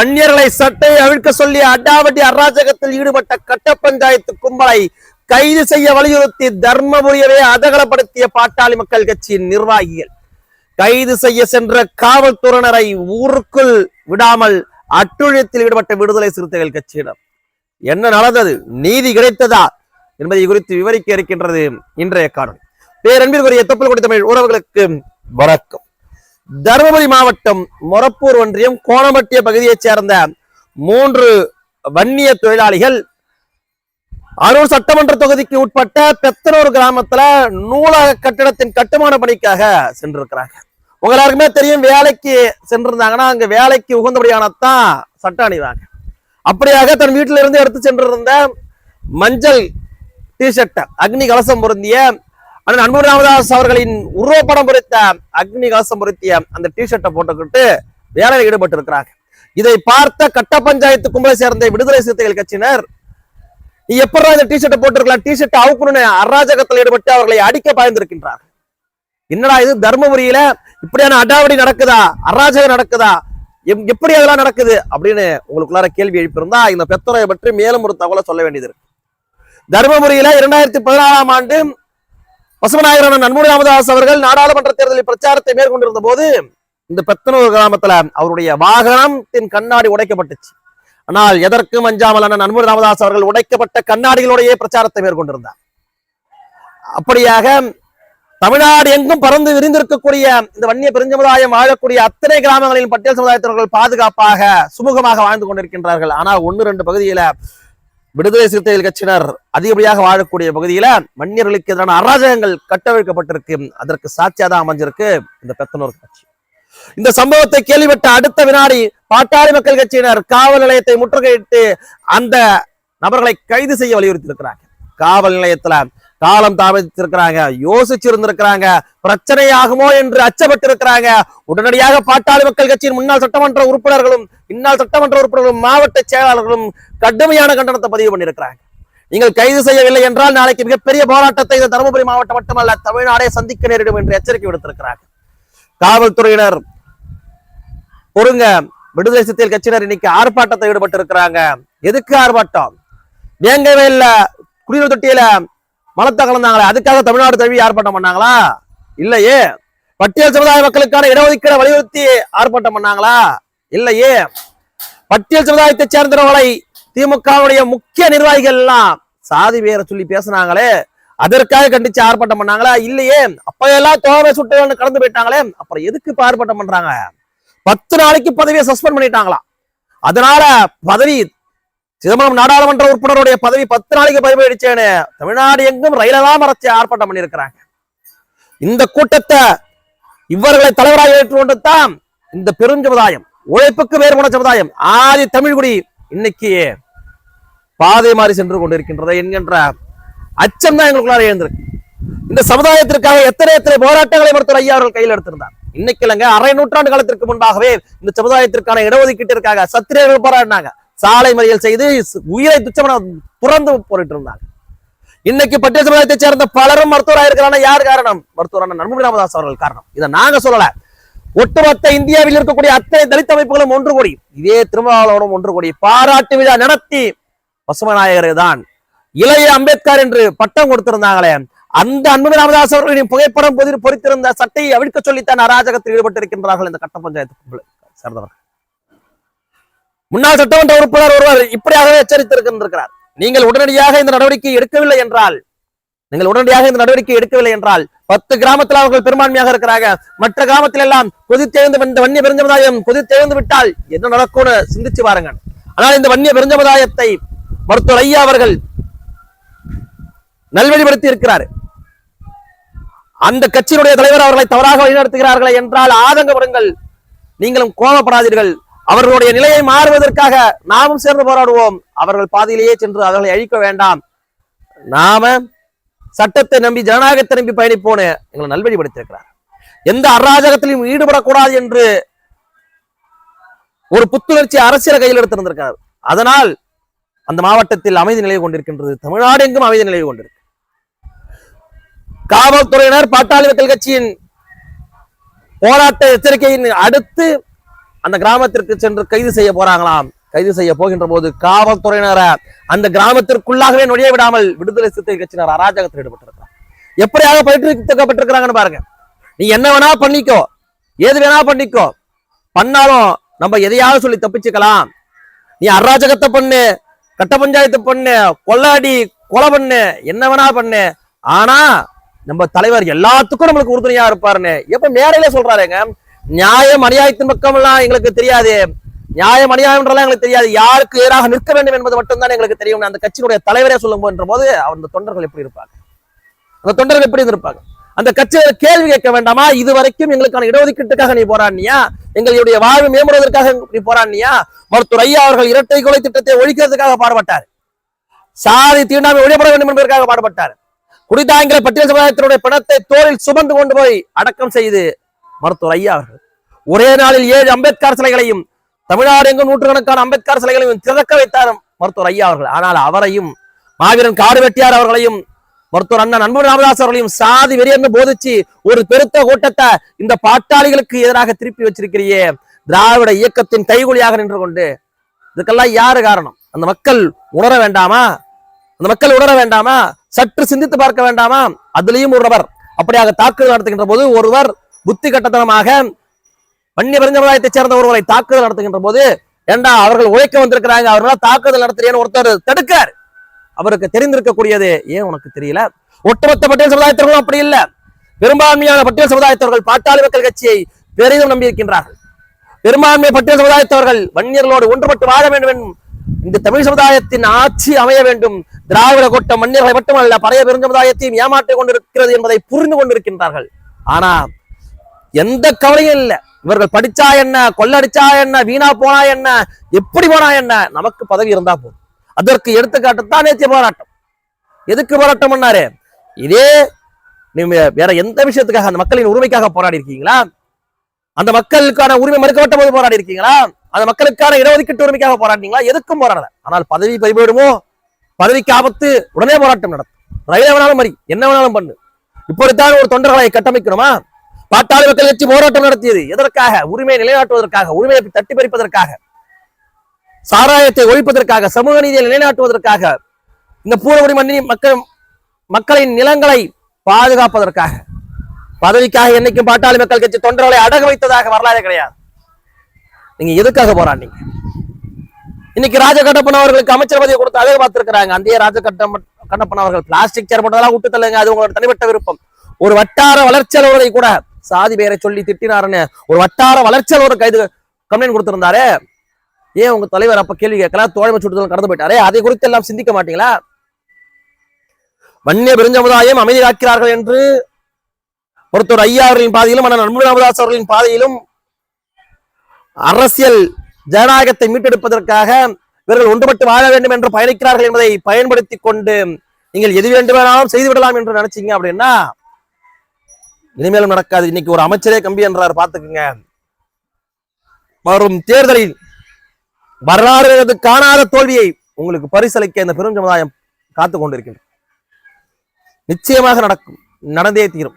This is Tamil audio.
அந்நியர்களை சட்டை அவிழ்க்க சொல்லி அடாவடி அராஜகத்தில் ஈடுபட்ட கட்ட பஞ்சாயத்து கும்பலை கைது செய்ய வலியுறுத்தி தர்மபுரியவே அதகலப்படுத்திய பாட்டாளி மக்கள் கட்சியின் நிர்வாகிகள். கைது செய்ய சென்ற காவல்துறையினரை ஊருக்குள் விடாமல் அட்டுழியத்தில் ஈடுபட்ட விடுதலை சிறுத்தைகள் கட்சியினர். என்ன நடந்தது நீதி கிடைத்ததா? என்பதை குறித்து விவரிக்க இருக்கின்றது இன்றைய காணொலி பேரன்பிற்குரிய தொப்புள் கொடி தமிழ் உறவுகளுக்கு வணக்கம். தருமபுரி மாவட்டம் மொரப்பூர் ஒன்றியம் கோணமட்டிய பகுதியைச் சேர்ந்த மூன்று வன்னிய தொழிலாளிகள் அரூர் சட்டமன்ற தொகுதிக்கு உட்பட்ட பெத்தனூர் கிராமத்துல நூலக கட்டிடத்தின் கட்டுமான பணிக்காக சென்றிருக்கிறாங்க உங்க எல்லாருக்குமே தெரியும் வேலைக்கு சென்றிருந்தாங்கன்னா அங்க வேலைக்கு உகந்தபடியானதான் சட்டம் அணிவாங்க. அப்படியாக தன் வீட்டில இருந்து எடுத்து சென்றிருந்த மஞ்சள் டிஷர்ட் அக்னி கலசம் பொருந்திய அண்ணன் அன்பு ராமதாஸ் அவர்களின் உருவப்படம் பொறித்த அக்னி கலசம் பொருத்திய அந்த டிஷர்ட்டை போட்டுக்கிட்டு வேலையில் ஈடுபட்டு இருக்கிறாங்க இதை பார்த்த கட்ட பஞ்சாயத்து கும்பலை சேர்ந்த விடுதலை சிறுத்தைகள் கட்சியினர் நீ எப்படா இந்த டிஷர்ட்டை போட்டிருக்கலாம்? டிஷர்ட் அவுக்கணும்னு அராஜகத்தில் ஈடுபட்டு அவர்களை அடிக்க பாய்ந்திருக்கின்றார் என்னடா இது? தர்மபுரியில இப்படியான அடாவடி நடக்குதா? அராஜகம் நடக்குதா? எப்படி அதெல்லாம் நடக்குது? அப்படின்னு உங்களுக்குள்ளார கேள்வி எழுப்பியிருந்தா இந்த பெத்தரையை பற்றி மேலும் ஒரு தகவலை சொல்ல வேண்டியது இருக்கு. தர்மபுரியில இரண்டாயிரத்தி பதினாலாம் ஆண்டு பசுமநாயகரான நன்முடி ராமதாஸ் அவர்கள் நாடாளுமன்ற தேர்தலில் பிரச்சாரத்தை மேற்கொண்டிருந்த போது இந்த பெத்தனூர் கிராமத்துல அவருடைய வாகனத்தின் கண்ணாடி உடைக்கப்பட்டுச்சு. ஆனால் எதற்கும் அஞ்சாமலான நன்முடி ராமதாஸ் அவர்கள் உடைக்கப்பட்ட கண்ணாடிகளுடைய பிரச்சாரத்தை மேற்கொண்டிருந்தார். அப்படியாக தமிழ்நாடு எங்கும் பறந்து விரிந்திருக்கக்கூடிய இந்த வன்னிய பெருஞ்சமுதாயம் வாழக்கூடிய அத்தனை கிராமங்களில் பட்டியல் சமுதாயத்தினர்கள் பாதுகாப்பாக சுமூகமாக வாழ்ந்து கொண்டிருக்கின்றார்கள். ஆனால் ஒன்று ரெண்டு பகுதியில விடுதலை சிறுத்தைகள் கட்சியினர் அதிகப்படியாக வாழக்கூடிய பகுதியில வன்னியர்களுக்கு எதிரான அராஜகங்கள் கட்டவிழ்க்கப்பட்டிருக்கு. அதற்கு சாட்சியாதான் அமைஞ்சிருக்கு இந்த பெத்தனூர் கட்சி. இந்த சம்பவத்தை கேள்விப்பட்ட அடுத்த வினாடி பாட்டாளி மக்கள் கட்சியினர் காவல் நிலையத்தை முற்றுகையிட்டு அந்த நபர்களை கைது செய்ய வலியுறுத்தி இருக்கிறாங்க காவல் நிலையத்துல காலம் தாமதித்திருக்கிறாங்க யோசிச்சிருந்திருக்கிறாங்க பிரச்சனை ஆகுமோ என்று அச்சப்பட்டு இருக்கிறாங்க உடனடியாக பாட்டாளி மக்கள் கட்சியின் முன்னாள் சட்டமன்ற உறுப்பினர்களும் இன்னால் சட்டமன்ற உறுப்பினர்களும் மாவட்ட செயலாளர்களும் கடுமையான கண்டனத்தை பதிவு பண்ணியிருக்கிறாங்க. நீங்கள் கைது செய்யவில்லை என்றால் நாளைக்கு மிகப்பெரிய போராட்டத்தை இந்த தருமபுரி மாவட்டம் மட்டுமல்ல தமிழ்நாடே சந்திக்க நேரிடும் என்று எச்சரிக்கை விடுத்திருக்கிறார் காவல்துறையினர் பொறுங்க விடுதலை சிறுத்தைகள் கட்சியினர் இன்னைக்கு ஆர்ப்பாட்டத்தை ஈடுபட்டு இருக்கிறாங்க எதுக்கு ஆர்ப்பாட்டம்? வேங்கவே இல்ல. குடிநீர் தொட்டியில மலத்தை கலந்தாங்களே அதுக்காக தமிழ்நாடு தழுவி ஆர்ப்பாட்டம் பண்ணாங்களா? இல்லையே. பட்டியல் சமுதாய மக்களுக்கான இடஒதுக்கீடு வலியுறுத்தி ஆர்ப்பாட்டம் பண்ணாங்களா? இல்லையே. பட்டியல் சமுதாயத்தை சேர்ந்தவர்களை திமுகவுடைய முக்கிய நிர்வாகிகள் எல்லாம் சாதி பேரை சொல்லி பேசுனாங்களே. அதற்காக கண்டிச்சு ஆர்ப்பாட்டம் பண்ணாங்களா? இல்லையே. அப்ப எல்லாம் தோவை சுட்டு கடந்து போயிட்டாங்களே. அப்புறம் எதுக்கு இப்ப ஆர்ப்பாட்டம் பண்றாங்க? பத்து நாளைக்கு பதவியை சஸ்பெண்ட் பண்ணிட்டாங்களா அதனால பதவி சிதம்பரம் நாடாளுமன்ற உறுப்பினருடைய பதவி பத்து நாளைக்கு பதவி அடிச்சேன்னு தமிழ்நாடு எங்கும் ரயிலெல்லாம் மறைச்சு ஆர்ப்பாட்டம் பண்ணியிருக்கிறாங்க. இந்த கூட்டத்தை இவர்களை தலைவராக ஏற்றுக்கொண்டு தான் இந்த பெருஞ்சமுதாயம் உழைப்புக்கு வேறுபட சமுதாயம். ஆதி தமிழ்குடி இன்னைக்கு பாதை மாறி சென்று கொண்டிருக்கின்றது என்கின்ற அச்சம் தான் எங்களுக்குள்ளார எழுந்திருக்கு. இந்த சமுதாயத்திற்காக எத்தனை எத்தனை போராட்டங்களை மருத்துவர் ஐயா அவர்கள் கையில் எடுத்திருந்தார். இன்னைக்கு இல்லைங்க அரை நூற்றாண்டு காலத்திற்கு முன்பாகவே இந்த சமுதாயத்திற்கான இடஒதுக்கீட்டிற்காக சத்திரியர்கள் போராடினாங்க. சாலை மறியல் செய்து உயிரை துச்சமன துறந்து போரிட்டு இருந்தாங்க இன்னைக்கு பட்டியல் சமுதாயத்தை சேர்ந்த பலரும் மருத்துவராக இருக்கிறாங்க யார் காரணம்? மருத்துவரான நன்முடி ராமதாஸ் அவர்கள் காரணம். இதை நாங்க சொல்லல. ஒட்டுமொத்த இந்தியாவில் இருக்கக்கூடிய அத்தனை தலித் அமைப்புகளும் ஒன்று கூடி இதே திருமாவளவனும் ஒன்று கூடி பாராட்டு விழா நடத்தி பசுமநாயகர் தான் இளைய அம்பேத்கர் என்று பட்டம் கொடுத்திருந்தாங்களே. அந்த அன்பு ராமதாஸ் அவர்களின் புகைப்படம் பொறித்திருந்த சட்டையை அவிழ்க்க சொல்லித்தான் அராஜகத்தில் ஈடுபட்டிருக்கின்றார்கள் இந்த கட்ட பஞ்சாயத்து சேர்ந்தவர்கள். முன்னாள் சட்டமன்ற உறுப்பினர் ஒருவர் இப்படியாகவே எச்சரித்திருக்கின்றார் நீங்கள் உடனடியாக இந்த நடவடிக்கை எடுக்கவில்லை என்றால் நீங்கள் உடனடியாக இந்த நடவடிக்கை எடுக்கவில்லை என்றால் பத்து கிராமத்தில் அவர்கள் பெரும்பான்மையாக இருக்கிறாங்க மற்ற கிராமத்தில் எல்லாம் கொதித்தெழுந்து இந்த வன்னிய பெருஞ்சமுதாயம் கொதித்தெழுந்து விட்டால் என்ன நடக்கும்னு சிந்திச்சு பாருங்க ஆனால் இந்த வன்னிய பெருஞ்சமுதாயத்தை மருத்துவர் ஐயா அவர்கள் நல்வழிப்படுத்தி இருக்கிறார். அந்த கட்சியினுடைய தலைவர் அவர்களை தவறாக வழிநடத்துகிறார்களே என்றால் ஆதங்கப்படுங்கள். நீங்களும் கோபப்படாதீர்கள். அவர்களுடைய நிலையை மாறுவதற்காக நாமும் சேர்ந்து போராடுவோம். அவர்கள் பாதையிலேயே சென்று அவர்களை அழிக்க வேண்டாம். நாம சட்டத்தை நம்பி ஜனநாயகத்தை நம்பி பயணிப்போன்னு எங்களை நல்வழிப்படுத்தியிருக்கிறார். எந்த அராஜகத்திலும் ஈடுபடக்கூடாது என்று ஒரு புத்துணர்ச்சி அரசியல் கையில் எடுத்திருந்திருக்கிறார். அதனால் அந்த மாவட்டத்தில் அமைதி நிலை கொண்டிருக்கின்றது. தமிழ்நாடு எங்கும் அமைதி நிலை கொண்டிருக்கு. காவல்துறையினர் பாட்டாளி மக்கள் கட்சியின் போராட்ட எச்சரிக்கையின் அடுத்து அந்த கிராமத்திற்கு சென்று கைது செய்ய போறாங்களாம். கைது செய்ய போகின்ற போது காவல்துறையினரை அந்த கிராமத்திற்குள்ளாகவே நுழைய விடாமல் விடுதலை சிறுத்தை கட்சியினர் அராஜகத்தில் ஈடுபட்டிருக்கிறார். எப்படியாக பயிற்றுவிக்கப்பட்டிருக்கிறாங்கன்னு பாருங்க. நீ என்ன வேணா பண்ணிக்கோ. ஏது வேணா பண்ணிக்கோ. பண்ணாலும் நம்ம எதையாவது சொல்லி தப்பிச்சுக்கலாம். நீ அராஜகத்தை பண்ணு கட்ட பஞ்சாயத்து பண்ணு கொள்ளாடி கொலை பண்ணு என்ன வேணா பண்ணு. ஆனா நம்ம தலைவர் எல்லாத்துக்கும் நம்மளுக்கு உறுதுணையா இருப்பாருன்னு எப்ப மேடையில சொல்றாருங்க. நியாயம் அநியாயத்தின் பக்கம்லாம் எல்லாம் எங்களுக்கு தெரியாது. நியாயம் அநியாயம்ன்றலாம் எங்களுக்கு தெரியாது. யாருக்கு எதிராக நிற்க வேண்டும் என்பது மட்டும்தான் எங்களுக்கு தெரியும். அந்த கட்சியினுடைய தலைவரே சொல்லும் போன்ற போது அந்த தொண்டர்கள் எப்படி இருப்பாங்க? அந்த தொண்டர்கள் எப்படி இருப்பாங்க அந்த கட்சியில கேள்வி கேட்க வேண்டாமா? இது வரைக்கும் எங்களுக்கான இடஒதுக்கீட்டுக்காக நீ போராடினியா? எங்களுடைய வாழ்வு மேம்படுவதற்காக நீ போராடினியா? மருத்துவர் ஐயா அவர்கள் இரட்டை கொலை திட்டத்தை ஒழிக்கிறதுக்காக பாடுபட்டார். சாதி தீண்டாமை ஒழியப்பட வேண்டும் என்பதற்காக பாடுபட்டார். குடிதாங்கிற பட்டியல் சமுதாயத்தினுடைய பணத்தை தோளில் சுமந்து கொண்டு போய் அடக்கம் செய்து மருத்துவர் ஐயா அவர்கள். ஒரே நாளில் ஏழு அம்பேத்கர் சிலைகளையும் தமிழ்நாடு எங்கும் நூற்றுக்கணக்கான அம்பேத்கர் சிலைகளையும் திறக்க வைத்தார் மருத்துவர் ஐயா அவர்கள். ஆனால் அவரையும் மாவீரன் காடு வெட்டியார் அவர்களையும் மருத்துவர் அண்ணன் அன்பு ராமதாஸ் அவர்களையும் சாதி வெறியர்னு போதிச்சு ஒரு பெருத்த கூட்டத்தை இந்த பாட்டாளிகளுக்கு எதிராக திருப்பி வச்சிருக்கிறியே. திராவிட இயக்கத்தின் கைகொலியாக நின்று கொண்டு இதுக்கெல்லாம் யாரு காரணம்? அந்த மக்கள் உணர வேண்டாமா? அந்த மக்கள் உணர வேண்டாமா? சற்று சிந்தித்து பார்க்க வேண்டாமா? அதுலயும் ஒரு நபர் அப்படியாக தாக்குதல் நடத்துகின்ற போது ஒருவர் புத்தி கட்டத்தனமாக வன்னிய பெருஞ்சமுதாயத்தைச் சேர்ந்த ஒருவரை தாக்குதல் நடத்துகின்ற போது ஏண்டா அவர்கள் உழைக்க வந்திருக்கிறாங்க? அவர்களால் தாக்குதல் நடத்துறேன்னு ஒருத்தர் தடுக்கார் அவருக்கு தெரிந்திருக்கக்கூடியது ஏன் உனக்கு தெரியல? ஒட்டுமொத்த பட்டியல் சமுதாயத்திற்கும் அப்படி இல்ல. பெரும்பான்மையான பட்டியல் சமுதாயத்தவர்கள் பாட்டாளி மக்கள் கட்சியை பெரிதும் நம்பியிருக்கின்றார்கள். பெரும்பான்மை பட்டியல் சமுதாயத்தவர்கள் வன்னியர்களோடு ஒன்றுபட்டு வாழ வேண்டும் இந்த தமிழ் சமுதாயத்தின் ஆட்சி அமைய வேண்டும். திராவிட கூட்டம் மன்னியர்களை மட்டுமல்ல பழைய பெருஞ்சமுதாயத்தையும் ஏமாற்றிக் கொண்டிருக்கிறது என்பதை புரிந்து கொண்டிருக்கின்றார்கள். ஆனா எந்த கவலையும் இல்ல. இவர்கள் படிச்சா என்ன கொள்ளடிச்சா என்ன வீணா போனா என்ன எப்படி போனா என்ன நமக்கு பதவி இருந்தா போதும். அதற்கு எடுத்துக்காட்டுத்தான் நேற்றைய போராட்டம். எதுக்கு போராட்டம் பண்ணாரு? இதே நீங்க வேற எந்த விஷயத்துக்காக அந்த மக்களின் உரிமைக்காக போராடி இருக்கீங்களா அந்த மக்களுக்கான உரிமை மறுக்கப்பட்ட போது போராடி இருக்கீங்களா அந்த மக்களுக்கான இடஒதுக்கீட்டு உரிமைக்காக போராடினீங்களா? எதுக்கும் போராடல. ஆனால் பதவி பறிபோயிடுமோ? பதவிக்கு ஆபத்து உடனே போராட்டம் நடத்தும் ரயில வேணாலும் மறி என்ன வேணாலும் பண்ணு. இப்படித்தான் ஒரு தொண்டர்களை கட்டமைக்கணுமா? பாட்டாளி மக்கள் கட்சி போராட்டம் நடத்தியது. எதற்காக? உரிமையை நிலைநாட்டுவதற்காக உரிமையை தட்டி பறிப்பதற்காக சாராயத்தை ஒழிப்பதற்காக சமூக நீதியை நிலைநாட்டுவதற்காக இந்த பூர்வகுடி மண்ணின் மக்கள் மக்களின் நிலங்களை பாதுகாப்பதற்காக பதவிக்காக என்னைக்கும் பாட்டாளி மக்கள் கட்சி தொண்டர்களை அடகு வைத்ததாக வரலாறு கிடையாது. நீங்க எதுக்காக போராடினீங்க? இன்னைக்கு ராஜகட்டப்பன் அவர்களுக்கு அமைச்சர் பதவி கொடுத்து அதே பார்த்திருக்கிறாங்க. அந்த ராஜ கட்டம் அவர்கள் பிளாஸ்டிக் சேர் போட்டதெல்லாம் விட்டு தள்ளுங்க. அது உங்களோட தனிப்பட்ட விருப்பம். ஒரு வட்டார வளர்ச்சி அலுவலரை கூட சாதி பெயரை சொல்லி திட்டினாருன்னு ஒரு வட்டார வளர்ச்சி ஒரு கைது கம்ப்ளைண்ட் கொடுத்திருந்தாரு. ஏன் உங்க தலைவர் அப்ப கேள்வி கேட்கலாம் தோழமை சுட்டுதல் கடந்து போயிட்டாரே. அதை குறித்து எல்லாம் சிந்திக்க மாட்டீங்களா? வன்னிய பெருஞ்சமுதாயம் அமைதி காக்கிறார்கள் என்று ஒருத்தர் ஐயா அவர்களின் பாதையிலும் அண்ணன் அன்பு ராமதாஸ் அவர்களின் பாதையிலும் அரசியல் ஜனநாயகத்தை மீட்டெடுப்பதற்காக இவர்கள் ஒன்றுபட்டு வாழ வேண்டும் என்று பயணிக்கிறார்கள் என்பதை பயன்படுத்தி கொண்டு நீங்கள் எது வேண்டுமானாலும் செய்து விடலாம் என்று நினைச்சீங்க அப்படின்னா இனிமேலும் நடக்காது. இன்னைக்கு ஒரு அமைச்சரே கம்பி என்றார். பார்த்துக்குங்க. வரும் தேர்தலில் வரலாறு காணாத தோல்வியை உங்களுக்கு பரிசளிக்க இந்த பெரும் சமுதாயம் காத்து கொண்டிருக்கின்றது நிச்சயமாக நடக்கும். நடந்தே தீரும்.